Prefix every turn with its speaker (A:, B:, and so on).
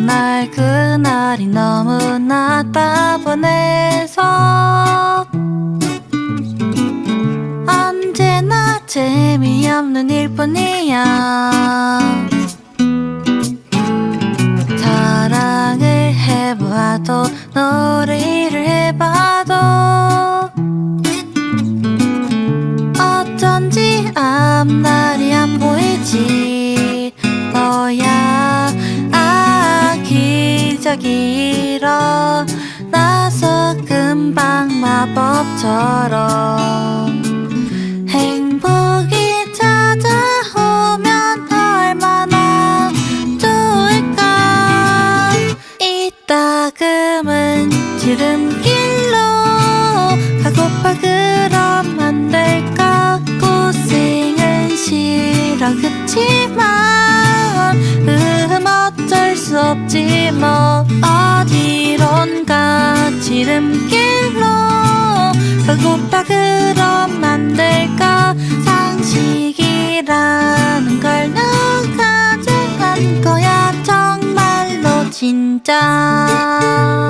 A: 정말 그날이 너무나 따분해서 언제나 재미없는 일뿐이야. 사랑을 해봐도 놀이를 해봐도 어쩐지 앞날이 안 보이지 기적이 일어나서 금방 마법처럼 행복이 찾아오면 얼마나 좋을까? 이 따금은 지름길로 가고파 그럼 안 될까? 고생은 싫어 그치만 수 없지 뭐. 어디론가 지름길로 가고파 그럼 안 될까? 상식이라는 걸 누가 정한 거야? 정말로 진짜